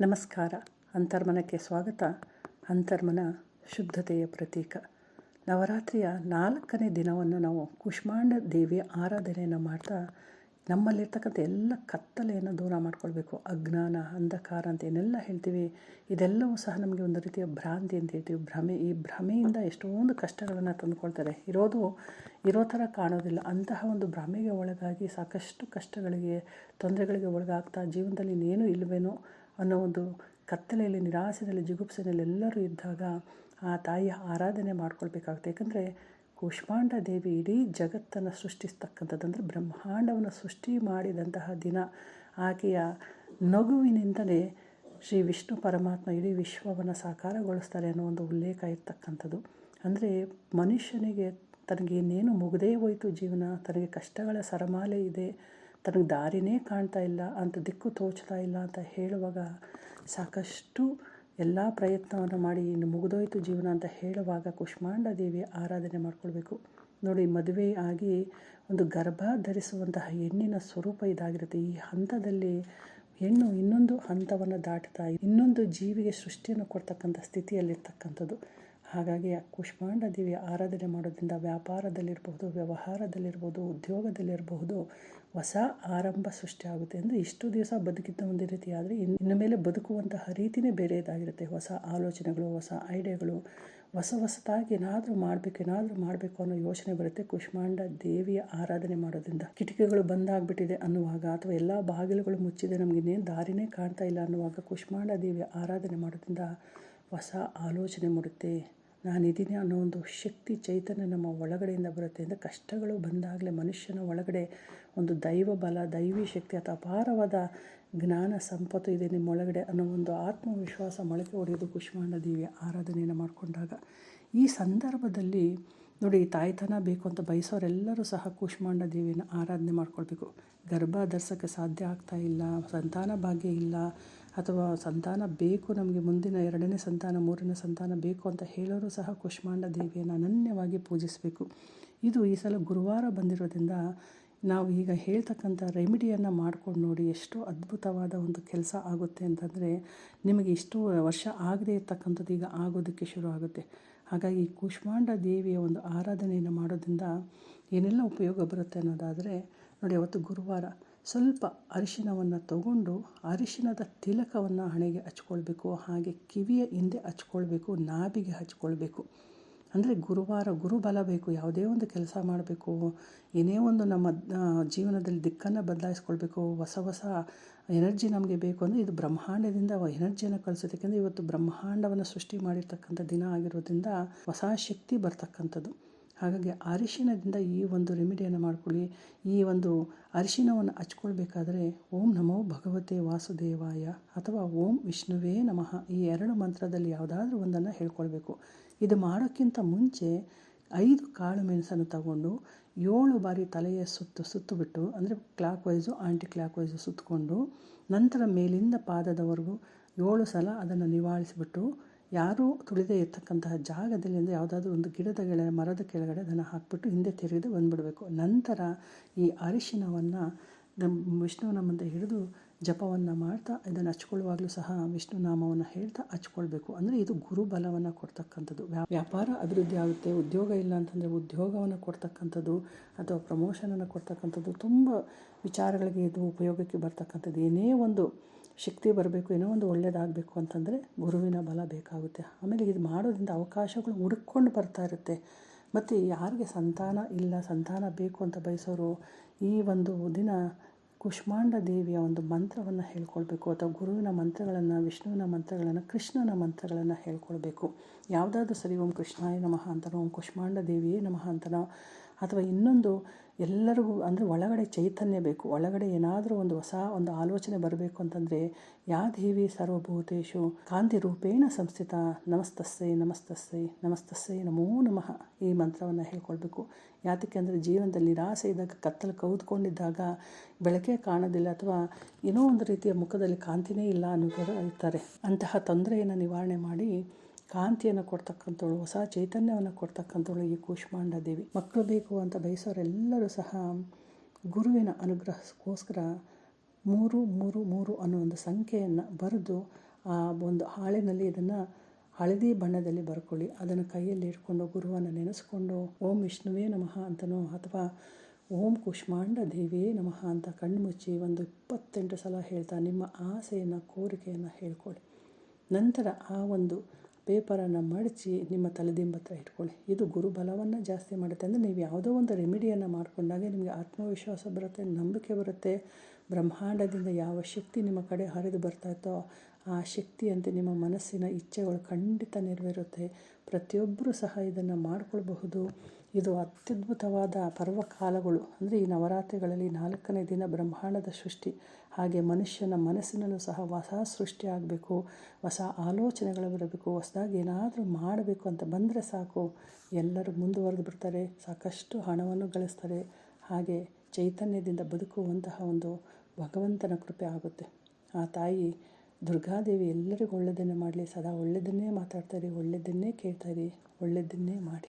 ನಮಸ್ಕಾರ. ಅಂತರ್ಮನಕ್ಕೆ ಸ್ವಾಗತ. ಅಂತರ್ಮನ ಶುದ್ಧತೆಯ ಪ್ರತೀಕ. ನವರಾತ್ರಿಯ ನಾಲ್ಕನೇ ದಿನವನ್ನು ನಾವು ಕುಷ್ಮಾಂಡ ದೇವಿಯ ಆರಾಧನೆಯನ್ನು ಮಾಡ್ತಾ ನಮ್ಮಲ್ಲಿರ್ತಕ್ಕಂಥ ಎಲ್ಲ ಕತ್ತಲೆಯನ್ನು ದೂರ ಮಾಡ್ಕೊಳ್ಬೇಕು. ಅಜ್ಞಾನ, ಅಂಧಕಾರ ಅಂತ ಏನೆಲ್ಲ ಹೇಳ್ತೀವಿ, ಇದೆಲ್ಲವೂ ಸಹ ನಮಗೆ ಒಂದು ರೀತಿಯ ಭ್ರಾಂತಿ ಅಂತ ಹೇಳ್ತೀವಿ. ಭ್ರಮೆ, ಈ ಭ್ರಮೆಯಿಂದ ಎಷ್ಟೊಂದು ಕಷ್ಟಗಳನ್ನು ತಂದುಕೊಳ್ತಾರೆ ಇರೋದು, ಇರೋ ಥರ ಕಾಣೋದಿಲ್ಲ. ಅಂತಹ ಒಂದು ಭ್ರಮೆಗೆ ಒಳಗಾಗಿ ಸಾಕಷ್ಟು ಕಷ್ಟಗಳಿಗೆ, ತೊಂದರೆಗಳಿಗೆ ಒಳಗಾಗ್ತಾ ಜೀವನದಲ್ಲಿ ಇನ್ನೇನು ಇಲ್ಲವೇನೋ ಅನ್ನೋ ಒಂದು ಕತ್ತಲೆಯಲ್ಲಿ, ನಿರಾಸೆಯಲ್ಲಿ, ಜಿಗುಪ್ಸೆಯಲ್ಲಿ ಎಲ್ಲರೂ ಇದ್ದಾಗ ಆ ತಾಯಿಯ ಆರಾಧನೆ ಮಾಡ್ಕೊಳ್ಬೇಕಾಗುತ್ತೆ. ಯಾಕಂದರೆ ಕೂಷ್ಮಾಂಡ ದೇವಿ ಇಡೀ ಜಗತ್ತನ್ನು ಸೃಷ್ಟಿಸ್ತಕ್ಕಂಥದ್ದು ಅಂದರೆ ಬ್ರಹ್ಮಾಂಡವನ್ನು ಸೃಷ್ಟಿ ಮಾಡಿದಂತಹ ದಿನ. ಆಕೆಯ ನಗುವಿನಿಂದಲೇ ಶ್ರೀ ವಿಷ್ಣು ಪರಮಾತ್ಮ ಇಡೀ ವಿಶ್ವವನ್ನು ಸಾಕಾರಗೊಳಿಸ್ತಾರೆ ಅನ್ನೋ ಒಂದು ಉಲ್ಲೇಖ ಇರ್ತಕ್ಕಂಥದ್ದು. ಅಂದರೆ ಮನುಷ್ಯನಿಗೆ ತನಗೆ ಇನ್ನೇನು ಮುಗದೇ ಹೋಯಿತು ಜೀವನ, ತನಗೆ ಕಷ್ಟಗಳ ಸರಮಾಲೆ ಇದೆ ತನಗೆ ದಾರಿನೇ ಕಾಣ್ತಾ ಇಲ್ಲ, ಅಂತ ದಿಕ್ಕು ತೋಚ್ತಾ ಇಲ್ಲ ಅಂತ ಹೇಳುವಾಗ ಸಾಕಷ್ಟು ಎಲ್ಲ ಪ್ರಯತ್ನವನ್ನು ಮಾಡಿ ಇನ್ನು ಮುಗಿದೋಯ್ತು ಜೀವನ ಅಂತ ಹೇಳುವಾಗ ಕುಷ್ಮಾಂಡ ದೇವಿ ಆರಾಧನೆ ಮಾಡ್ಕೊಳ್ಬೇಕು. ನೋಡಿ, ಮದುವೆ ಆಗಿ ಒಂದು ಗರ್ಭ ಧರಿಸುವಂತಹ ಹೆಣ್ಣಿನ ಸ್ವರೂಪ ಇದಾಗಿರುತ್ತೆ. ಈ ಹಂತದಲ್ಲಿ ಹೆಣ್ಣು ಇನ್ನೊಂದು ಹಂತವನ್ನು ದಾಟ್ತಾ, ಇನ್ನೊಂದು ಜೀವಿಗೆ ಸೃಷ್ಟಿಯನ್ನು ಕೊಡ್ತಕ್ಕಂಥ ಸ್ಥಿತಿಯಲ್ಲಿರ್ತಕ್ಕಂಥದ್ದು. ಹಾಗಾಗಿ ಕುಷ್ಮಾಂಡ ದೇವಿಯ ಆರಾಧನೆ ಮಾಡೋದ್ರಿಂದ ವ್ಯಾಪಾರದಲ್ಲಿರಬಹುದು ವ್ಯವಹಾರದಲ್ಲಿರ್ಬೋದು ಉದ್ಯೋಗದಲ್ಲಿರಬಹುದು ಹೊಸ ಆರಂಭ ಸೃಷ್ಟಿಯಾಗುತ್ತೆ ಅಂದರೆ ಇಷ್ಟು ದಿವಸ ಬದುಕಿದ್ದ ಒಂದು ರೀತಿ. ಆದರೆ ಇನ್ನು ಮೇಲೆ ಬದುಕುವಂತಹ ರೀತಿಯೇ ಬೇರೆದಾಗಿರುತ್ತೆ ಹೊಸ ಆಲೋಚನೆಗಳು, ಹೊಸ ಐಡಿಯಾಗಳು, ಹೊಸ ಹೊಸದಾಗಿ ಏನಾದರೂ ಮಾಡಬೇಕು ಏನಾದರೂ ಮಾಡಬೇಕು ಅನ್ನೋ ಯೋಚನೆ ಬರುತ್ತೆ ಕುಷ್ಮಾಂಡ ದೇವಿಯ ಆರಾಧನೆ ಮಾಡೋದ್ರಿಂದ. ಕಿಟಕಿಗಳು ಬಂದಾಗ್ಬಿಟ್ಟಿದೆ ಅನ್ನುವಾಗ ಅಥವಾ ಎಲ್ಲ ಬಾಗಿಲುಗಳು ಮುಚ್ಚಿದೆ ನಮಗೆ ಇನ್ನೇನು ದಾರಿನೇ ಕಾಣ್ತಾ ಇಲ್ಲ ಅನ್ನುವಾಗ ಕುಷ್ಮಾಂಡ ದೇವಿಯ ಆರಾಧನೆ ಮಾಡೋದ್ರಿಂದ ಹೊಸ ಆಲೋಚನೆ ಮೂಡುತ್ತೆ. ನಾನಿದ್ದೀನಿ ಅನ್ನೋ ಒಂದು ಶಕ್ತಿ ಚೈತನ್ಯ ನಮ್ಮ ಒಳಗಡೆಯಿಂದ ಬರುತ್ತೆ ಅಂದರೆ ಕಷ್ಟಗಳು ಬಂದಾಗಲೇ ಮನುಷ್ಯನ ಒಳಗಡೆ ಒಂದು ದೈವ ಬಲ, ದೈವಿ ಶಕ್ತಿ ಅಥವಾ ಅಪಾರವಾದ ಜ್ಞಾನ, ಸಂಪತ್ತು ಇದೆ ನಿಮ್ಮ ಒಳಗಡೆ ಅನ್ನೋ ಒಂದು ಆತ್ಮವಿಶ್ವಾಸ ಮೊಳಕೆ ಹೊಡೆಯೋದು ಕುಷ್ಮಾಂಡ ದೇವಿಯ ಆರಾಧನೆಯನ್ನು ಮಾಡಿಕೊಂಡಾಗ ಈ ಸಂದರ್ಭದಲ್ಲಿ ನೋಡಿ ತಾಯ್ತನ ಬೇಕು ಅಂತ ಬಯಸೋರೆಲ್ಲರೂ ಸಹ ಕುಷ್ಮಾಂಡ ದೇವಿಯನ್ನು ಆರಾಧನೆ ಮಾಡ್ಕೊಳ್ಬೇಕು. ಗರ್ಭ ಧರಿಸೋಕ್ಕೆ ಸಾಧ್ಯ ಆಗ್ತಾ ಇಲ್ಲ, ಸಂತಾನ ಭಾಗ್ಯ ಇಲ್ಲ ಅಥವಾ ಸಂತಾನ ಬೇಕು, ನಮಗೆ ಮುಂದಿನ ಎರಡನೇ ಸಂತಾನ, ಮೂರನೇ ಸಂತಾನ ಬೇಕು ಅಂತ ಹೇಳೋರು ಸಹ ಕುಷ್ಮಾಂಡ ದೇವಿಯನ್ನು ಅನನ್ಯವಾಗಿ ಪೂಜಿಸಬೇಕು. ಇದು ಈ ಸಲ ಗುರುವಾರ ಬಂದಿರೋದ್ರಿಂದ ನಾವು ಈಗ ಹೇಳ್ತಕ್ಕಂಥ ರೆಮಿಡಿಯನ್ನು ಮಾಡ್ಕೊಂಡು ನೋಡಿ ಎಷ್ಟು ಅದ್ಭುತವಾದ ಒಂದು ಕೆಲಸ ಆಗುತ್ತೆ ಅಂತಂದರೆ ನಿಮಗೆ ಇಷ್ಟು ವರ್ಷ ಆಗದೇ ಇರ್ತಕ್ಕಂಥದ್ದು ಈಗ ಆಗೋದಕ್ಕೆ ಶುರು ಆಗುತ್ತೆ. ಹಾಗಾಗಿ ಕುಷ್ಮಾಂಡ ದೇವಿಯ ಒಂದು ಆರಾಧನೆಯನ್ನು ಮಾಡೋದ್ರಿಂದ ಏನೆಲ್ಲ ಉಪಯೋಗ ಬರುತ್ತೆ ಅನ್ನೋದಾದರೆ ನೋಡಿ, ಅವತ್ತು ಗುರುವಾರ ಸ್ವಲ್ಪ ಅರಿಶಿನವನ್ನು ತಗೊಂಡು ಅರಿಶಿನದ ತಿಲಕವನ್ನು ಹಣೆಗೆ ಹಚ್ಕೊಳ್ಬೇಕು, ಹಾಗೆ ಕಿವಿಯ ಹಿಂದೆ ಹಚ್ಕೊಳ್ಬೇಕು, ನಾಭಿಗೆ ಹಚ್ಕೊಳ್ಬೇಕು. ಅಂದರೆ ಗುರುವಾರ ಗುರುಬಲ ಬೇಕು, ಯಾವುದೇ ಒಂದು ಕೆಲಸ ಮಾಡಬೇಕು, ಏನೇ ಒಂದು ನಮ್ಮ ಜೀವನದಲ್ಲಿ ದಿಕ್ಕನ್ನು ಬದಲಾಯಿಸ್ಕೊಳ್ಬೇಕು, ಹೊಸ ಹೊಸ ಎನರ್ಜಿ ನಮಗೆ ಬೇಕು ಅಂದರೆ ಇದು ಬ್ರಹ್ಮಾಂಡದಿಂದ ಎನರ್ಜಿಯನ್ನು ಕಳಿಸುತ್ತೆ. ಯಾಕೆಂದರೆ ಇವತ್ತು ಬ್ರಹ್ಮಾಂಡವನ್ನು ಸೃಷ್ಟಿ ಮಾಡಿರ್ತಕ್ಕಂಥ ದಿನ ಆಗಿರೋದ್ರಿಂದ ಹೊಸ ಶಕ್ತಿ ಬರ್ತಕ್ಕಂಥದ್ದು. ಹಾಗಾಗಿ ಅರಿಶಿಣದಿಂದ ಈ ಒಂದು ರೆಮಿಡಿಯನ್ನು ಮಾಡ್ಕೊಳ್ಳಿ. ಈ ಒಂದು ಅರಿಶಿಣವನ್ನು ಹಚ್ಕೊಳ್ಬೇಕಾದ್ರೆ ಓಂ ನಮೋ ಭಗವತೆ ವಾಸುದೇವಾಯ ಅಥವಾ ಓಂ ವಿಷ್ಣುವೇ ನಮಃ ಈ ಎರಡು ಮಂತ್ರದಲ್ಲಿ ಯಾವುದಾದ್ರೂ ಒಂದನ್ನು ಹೇಳ್ಕೊಳ್ಬೇಕು. ಇದು ಮಾಡೋಕ್ಕಿಂತ ಮುಂಚೆ ಐದು ಕಾಳು ಮೆಣಸನ್ನು ತಗೊಂಡು ಏಳು ಬಾರಿ ತಲೆಯ ಸುತ್ತು ಸುತ್ತುಬಿಟ್ಟು, ಅಂದರೆ clockwise anticlockwise ಸುತ್ತಕೊಂಡು ನಂತರ ಮೇಲಿಂದ ಪಾದದವರೆಗೂ ಏಳು ಸಲ ಅದನ್ನು ನಿವಾಳಿಸಿಬಿಟ್ಟು ಯಾರೂ ತುಳಿದೇ ಇರ್ತಕ್ಕಂತಹ ಜಾಗದಲ್ಲಿ ಯಾವುದಾದ್ರೂ ಒಂದು ಗಿಡದ ಕೆಳಗೆ ಮರದ ಕೆಳಗಡೆ ಅದನ್ನು ಹಾಕ್ಬಿಟ್ಟು ಹಿಂದೆ ತೆರೆದು ಬಂದುಬಿಡಬೇಕು. ನಂತರ ಈ ಅರಿಶಿನವನ್ನು ವಿಷ್ಣುವಿನ ಮುಂದೆ ಹಿಡಿದು ಜಪವನ್ನು ಮಾಡ್ತಾ ಇದನ್ನು ಹಚ್ಕೊಳ್ಳುವಾಗಲೂ ಸಹ ವಿಷ್ಣು ನಾಮವನ್ನು ಹೇಳ್ತಾ ಹಚ್ಕೊಳ್ಬೇಕು. ಅಂದರೆ ಇದು ಗುರುಬಲವನ್ನು ಕೊಡ್ತಕ್ಕಂಥದ್ದು. ವ್ಯಾಪಾರ ಅಭಿವೃದ್ಧಿ ಆಗುತ್ತೆ, ಉದ್ಯೋಗ ಇಲ್ಲ ಅಂತಂದರೆ ಉದ್ಯೋಗವನ್ನು ಕೊಡ್ತಕ್ಕಂಥದ್ದು ಅಥವಾ ಪ್ರಮೋಷನನ್ನು ಕೊಡ್ತಕ್ಕಂಥದ್ದು ತುಂಬ ವಿಚಾರಗಳಿಗೆ ಇದು ಉಪಯೋಗಕ್ಕೆ ಬರ್ತಕ್ಕಂಥದ್ದು. ಏನೇ ಒಂದು ಶಕ್ತಿ ಬರಬೇಕು, ಏನೋ ಒಂದು ಒಳ್ಳೆಯದಾಗಬೇಕು ಅಂತಂದರೆ ಗುರುವಿನ ಬಲ ಬೇಕಾಗುತ್ತೆ. ಆಮೇಲೆ ಇದು ಮಾಡೋದ್ರಿಂದ ಅವಕಾಶಗಳು ಹುಡುಕೊಂಡು ಬರ್ತಾ ಇರುತ್ತೆ. ಮತ್ತು ಯಾರಿಗೆ ಸಂತಾನ ಇಲ್ಲ, ಸಂತಾನ ಬೇಕು ಅಂತ ಬಯಸೋರು ಈ ಒಂದು ದಿನ ಕುಷ್ಮಾಂಡ ದೇವಿಯ ಒಂದು ಮಂತ್ರವನ್ನು ಹೇಳ್ಕೊಳ್ಬೇಕು ಅಥವಾ ಗುರುವಿನ ಮಂತ್ರಗಳನ್ನು, ವಿಷ್ಣುವಿನ ಮಂತ್ರಗಳನ್ನು, ಕೃಷ್ಣನ ಮಂತ್ರಗಳನ್ನು ಹೇಳ್ಕೊಳ್ಬೇಕು. ಯಾವುದಾದ್ರೂ ಸರಿ, ಓಂ ಕೃಷ್ಣಾಯ ನಮಃ ಅಂತನೋ, ಓಂ ಕುಷ್ಮಾಂಡ ದೇವಿಯೇ ನಮಃ ಅಂತನೋ ಅಥವಾ ಇನ್ನೊಂದು ಎಲ್ಲರಿಗೂ ಅಂದರೆ ಒಳಗಡೆ ಚೈತನ್ಯ ಬೇಕು. ಒಳಗಡೆ ಏನಾದರೂ ಒಂದು ಹೊಸ ಒಂದು ಆಲೋಚನೆ ಬರಬೇಕು ಅಂತಂದರೆ, ಯಾ ದೇವಿ ಸರ್ವಭೂತೇಶು ಕಾಂತಿ ರೂಪೇಣ ಸಂಸ್ಥಿತ ನಮಸ್ತಸ್ಸೈ ನಮಸ್ತಸ್ಸೈ ನಮಸ್ತಸ್ಸೈ ನಮೋ ನಮಃ ಈ ಮಂತ್ರವನ್ನು ಹೇಳ್ಕೊಳ್ಬೇಕು. ಯಾತಕ್ಕೆ ಅಂದರೆ ಜೀವನದಲ್ಲಿ ನಿರಾಸೆ ಇದ್ದಾಗ, ಕತ್ತಲು ಕೌದ್ಕೊಂಡಿದ್ದಾಗ, ಬೆಳಕೆ ಕಾಣೋದಿಲ್ಲ ಅಥವಾ ಏನೋ ಒಂದು ರೀತಿಯ ಮುಖದಲ್ಲಿ ಕಾಂತಿನೇ ಇಲ್ಲ ಅನ್ನೋರು ಇರ್ತಾರೆ. ಅಂತಹ ತೊಂದರೆಯನ್ನು ನಿವಾರಣೆ ಮಾಡಿ ಕಾಂತಿಯನ್ನು ಕೊಡ್ತಕ್ಕಂಥವಳು, ಹೊಸ ಚೈತನ್ಯವನ್ನು ಕೊಡ್ತಕ್ಕಂಥವಳು ಈ ಕೂಷ್ಮಾಂಡ ದೇವಿ. ಮಕ್ಕಳು ಬೇಕು ಅಂತ ಬಯಸೋರೆಲ್ಲರೂ ಸಹ ಗುರುವಿನ ಅನುಗ್ರಹಕ್ಕೋಸ್ಕರ ಮೂರು ಮೂರು ಮೂರು ಅನ್ನೋ ಒಂದು ಸಂಖ್ಯೆಯನ್ನು ಬರೆದು ಆ ಒಂದು ಹಾಳಿನಲ್ಲಿ ಇದನ್ನು ಹಳದಿ ಬಣ್ಣದಲ್ಲಿ ಬರ್ಕೊಳ್ಳಿ. ಅದನ್ನು ಕೈಯಲ್ಲಿ ಇಟ್ಕೊಂಡು ಗುರುವನ್ನು ನೆನೆಸ್ಕೊಂಡು ಓಂ ವಿಷ್ಣುವೇ ನಮಃ ಅಂತನೋ ಅಥವಾ ಓಂ ಕುಷ್ಮಾಂಡ ದೇವಿಯೇ ನಮಃ ಅಂತ ಕಣ್ಣು ಮುಚ್ಚಿ ಒಂದು ಇಪ್ಪತ್ತೆಂಟು ಸಲ ಹೇಳ್ತಾ ನಿಮ್ಮ ಆಸೆಯನ್ನು, ಕೋರಿಕೆಯನ್ನು ಹೇಳ್ಕೊಳ್ಳಿ. ನಂತರ ಆ ಒಂದು ಪೇಪರನ್ನು ಮಡಚಿ ನಿಮ್ಮ ತಲೆದಿಂಬ ಹತ್ರ ಇಟ್ಕೊಳ್ಳಿ. ಇದು ಗುರುಬಲವನ್ನು ಜಾಸ್ತಿ ಮಾಡುತ್ತೆ ಅಂದರೆ ನೀವು ಯಾವುದೋ ಒಂದು ರೆಮಿಡಿಯನ್ನು ಮಾಡಿಕೊಂಡಾಗ ನಿಮಗೆ ಆತ್ಮವಿಶ್ವಾಸ ಬರುತ್ತೆ, ನಂಬಿಕೆ ಬರುತ್ತೆ. ಬ್ರಹ್ಮಾಂಡದಿಂದ ಯಾವ ಶಕ್ತಿ ನಿಮ್ಮ ಕಡೆ ಹರಿದು ಬರ್ತಾ ಇತ್ತೋ ಆ ಶಕ್ತಿಯಂತೆ ನಿಮ್ಮ ಮನಸ್ಸಿನ ಇಚ್ಛೆಗಳು ಖಂಡಿತ ನೆರವೇರುತ್ತೆ. ಪ್ರತಿಯೊಬ್ಬರೂ ಸಹ ಇದನ್ನು ಮಾಡಿಕೊಳ್ಬಹುದು. ಇದು ಅತ್ಯದ್ಭುತವಾದ ಪರ್ವಕಾಲಗಳು. ಅಂದರೆ ಈ ನವರಾತ್ರಿಗಳಲ್ಲಿ ನಾಲ್ಕನೇ ದಿನ ಬ್ರಹ್ಮಾಂಡದ ಸೃಷ್ಟಿ. ಹಾಗೆ ಮನುಷ್ಯನ ಮನಸ್ಸಿನಲ್ಲೂ ಸಹ ಹೊಸ ಸೃಷ್ಟಿ ಆಗಬೇಕು ಹೊಸ ಆಲೋಚನೆಗಳು ಬರಬೇಕು, ಹೊಸದಾಗಿ ಏನಾದರೂ ಮಾಡಬೇಕು ಅಂತ ಬಂದರೆ ಸಾಕು. ಎಲ್ಲರೂ ಮುಂದುವರೆದು ಬಿಡ್ತಾರೆ, ಸಾಕಷ್ಟು ಹಣವನ್ನು ಗಳಿಸ್ತಾರೆ. ಹಾಗೆ ಚೈತನ್ಯದಿಂದ ಬದುಕುವಂತಹ ಒಂದು ಭಗವಂತನ ಕೃಪೆ ಆಗುತ್ತೆ. ಆ ತಾಯಿ, ದುರ್ಗಾದೇವಿ, ಎಲ್ಲರಿಗೂ ಒಳ್ಳೆಯದನ್ನೇ ಮಾಡಲಿ, ಸದಾ ಒಳ್ಳೆಯದನ್ನೇ ಮಾತಾಡ್ತಾಯಿರಿ ಒಳ್ಳೆಯದನ್ನೇ ಕೇಳ್ತಾಯಿರಿ ಒಳ್ಳೆಯದನ್ನೇ ಮಾಡಿ.